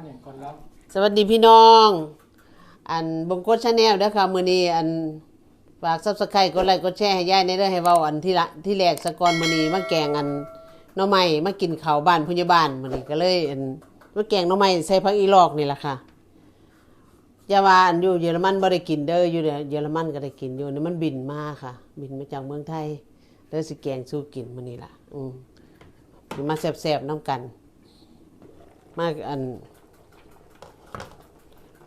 านอย่างก่อนรับสวัสดีพี่น้อง อันบงกฎชาแนลเด้อค่ะมื้อนี้อันฝากซับสไครต์กดไลค์กดแชร์ให้ยายในเด้อให้เว้าอันที่ละที่แรกสะกอนมื้อนี้มาแกงอันหน่อไม้มากินข้าวบ้านผู้ใหญ่บ้านมื้อนี้ก็เลยอันมาแกงหน่อไม้ใส่ผักอีลอกนี่ล่ะค่ะยาวาอันอยู่เยอรมันบ่ได้กินเด้ออยู่เยอรมันก็ได้กินอยู่นี่มันบินมาค่ะ บินมาจากเมืองไทยเลยสิแกงสู้กินมื้อนี้ล่ะ อืมสิมาแซ่บๆนํกัน มาอัน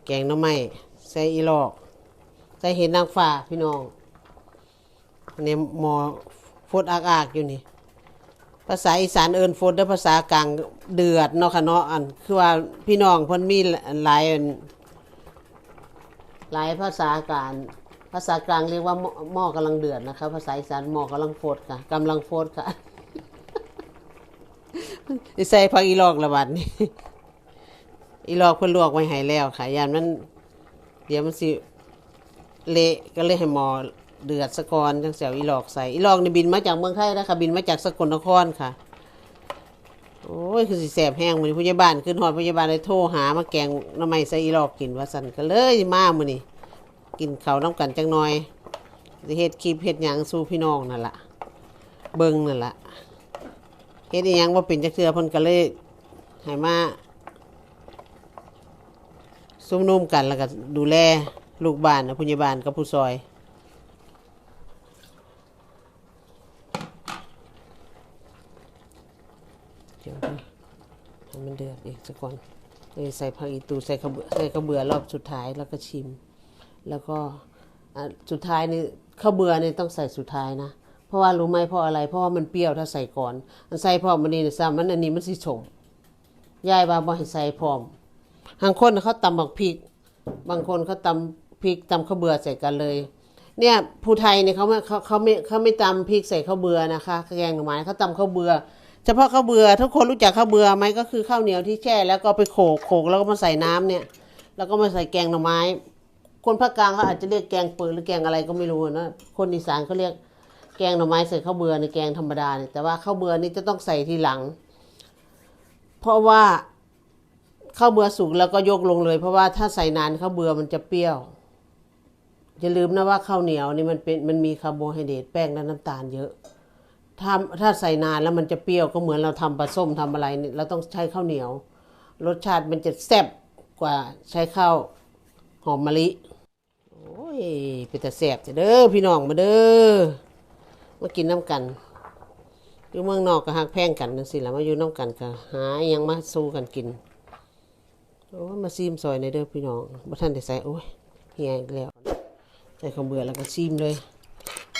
แกงหน้ำไม้ใส่อีหลอก ใส่เห็ดนางฟ้าพี่น้องอันนี้หมอฟดอากๆอยู่นี่ ภาษาอีสานเอินฟดและภาษากลางเดือดเนาะค่ะเนาะอันคือว่าพี่น้องเพิ่นมีหลายอันหลายภาษาการภาษากลางเรียกว่าหม้อหม้อกำลังเดือดนะคะ ภาษาอีสานหม้อกำลังฟดค่ะกำลังฟดค่ะใส่ผักอีหลอกละบาดนี้ อีหลอกเพิ่นลวกไว้ให้แล้วค่ะยานมันเดี๋ยวมันสิเละก็เลยให้หมอเดือดสะกอนจังเสียวอีหลอกใส่อีหลอกนี่บินมาจากเมืองไทยนะคะบินมาจากสกลนครค่ะ โอ้ยคือสิแสบแห้งมือนผู้ใหญ่บ้านขึ้นฮอดผู้ใหญ่บ้านเลยโทรหามาแกงน้ำไม้ใส่อีหลอกกินว่าซั่นก็เลยมามือนี้กินเขาน้ำกันจังหน่อยสิเฮ็ดคลิปเฮ็ดหยังสู่พี่น้องนั่นละเบิ่งนั่นละเฮ็ดอีหยังบ่เป็นจักเทื่อเพิ่นก็เลยให้มา ซุ่มนุ่มกันแล้วก็ดูแลลูกบ้านนะผู้ใหญ่บ้านกับผู้ซอยเดี๋ยวให้มันเดือดอีกสักก่อนเลยใส่ผักอีตูใส่ข้าวเบือใส่ข้าวเบือรอบสุดท้ายแล้วก็ชิม แล้วก็อะสุดท้ายนี่ข้าวเบือนี่ต้องใส่สุดท้ายนะ เพราะว่ารู้ไหมเพราะอะไร เพราะว่ามันเปรี้ยวถ้าใส่ก่อนมันใส่พร้อมมันนี่นี่ยซ้ำมันอันนี้มันสิฉมยายว่าบ่ให้ใส่พร้อม บางคนเขาตำบักพริก บางคนเขาตำพริกตำข้าวเบื่อใส่กันเลย เนี่ยผู้ไทยเนี่ยเขาไม่เขาเขาไม่เขาไม่ตำพริกใส่ข้าวเบื่อนะคะแกงหน่อไม้เขาตำข้าวเบื่อเฉพาะข้าวเบื่อทุกคนรู้จักข้าวเบื่อไหมก็คือข้าวเหนียวที่แช่แล้วก็ไปโขกโขกแล้วก็มาใส่น้ำเนี่ย แล้วก็มาใส่แกงหน่อไม้ คนภาคกลางเขาอาจจะเรียกแกงปืนหรือแกงอะไรก็ไม่รู้นะคนอีสานเขาเรียกแกงหน่อไม้ใส่ข้าวเบื่อในแกงธรรมดาเนี่ยแต่ว่าข้าวเบื่อนี่จะต้องใส่ทีหลัง เพราะว่า ข้าวเบื่อสุกแล้วก็ยกลงเลย เพราะว่าถ้าใส่นานข้าวเบื่อมันจะเปรี้ยวอย่าลืมนะว่าข้าวเหนียวนี่มันเป็นมันมีคาร์โบไฮเดรตแป้งและน้ำตาลเยอะ ถ้าถ้าใส่นานแล้วมันจะเปรี้ยวก็เหมือนเราทำปลาส้มทำอะไรเนี่ยเราต้องใช้ข้าวเหนียว รสชาติมันจะแซ่บกว่าใช้ข้าวหอมมะลิโอ้ยเป็นแต่แซ่บจะเด้อพี่น้องมาเด้อมากินน้ำกันอยู่เมืองนอกก็หักแพงกันนั่นสิละมาอยู่น้ำกันก็หาอิหยังมาสู้กันกิน โอ้มาซีมซอยในเด้อพี่น้องบ่ท่านได้ใส่โอ้ยเฮียอีกแล้ว ใส่ข้าวเบื่อแล้วก็ซีมเลย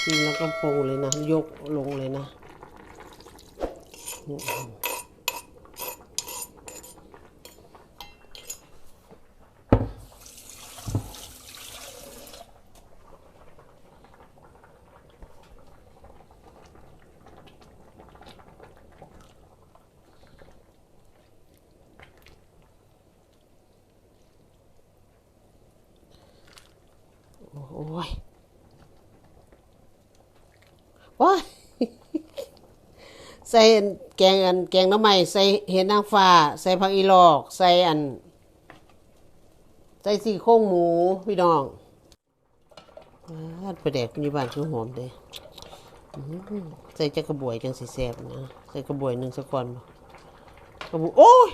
ซีมแล้วก็ปรุงเลยนะ ยกลงเลยนะ โอ้ยว้ายใส่แกงอันแกงน้ำใหม่ใส่เห็ดนางฟ้า ใส่ผักอีหลอก ใส่อัน ใส่สี่โครงหมูพี่น้องว้าดประแดกอยู่บ้านคือหอมเด้ใส่จักกระบวยจังสีแซ่บนะใส่กระบวยหนึ่งสักก่อนกระบวยโอ้ย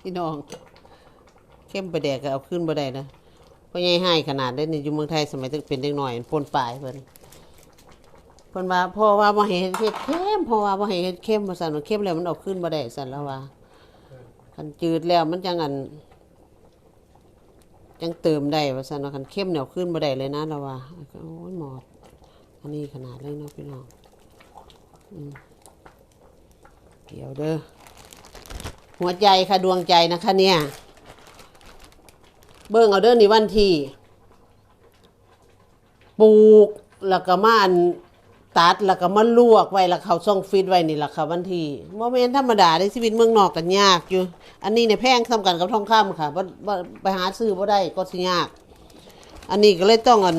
พี่น้องเข้มประแดกก็เอาขึ้นบ่ได้นะ พราะใหญ่ให้ขนาดได้ในอยู่เมืองไทยสมัยตึกเป็นเด็กหน่อยปนปลายเพิ่นเพิ่นว่าพ่อว่าบ่ให้เฮ็ดเฮ็ดเข้มพ่อว่าบ่ให้เฮ็ดเข้มว่าซั่นว่าเข้มแล้วมันออกขึ้นบ่ได้ซั่นแล้วว่าคันจืดแล้วมันจังอันจังเติมได้ว่าซั่นว่าคันเข้มเนี่ยขึ้นบ่ได้เลยนะแล้วว่าโอ้ยหมอดอันนี้ขนาดเลยเนาะพี่น้องอืมเดี๋ยวเด้อหัวใจค่ะดวงใจนะคะเนี่ย เบิ่งเอาเด้อนี่วันที่ปลูกแล้วก็มาอันตัดแล้วก็มาลวกไว้แล้วเขาส่งฟิตไว้นี่แหละค่ะวันที่บ่แม่นธรรมดาในชีวิตเมืองนอกกันยากอยู่ อันนี้เนี่ยแพงทำกันกับทองคำค่ะบ่บ่ไปหาซื้อบ่ได้ก็สิยาก อันนี้ก็เลยต้องอัน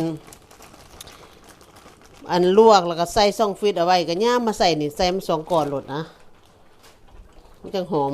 อันลวกแล้วก็ใส่ส่องฟิตเอาไว้ก็ย่ามมาใส่นี่ใส่มาสองก่อนโลดนะมันจังหอม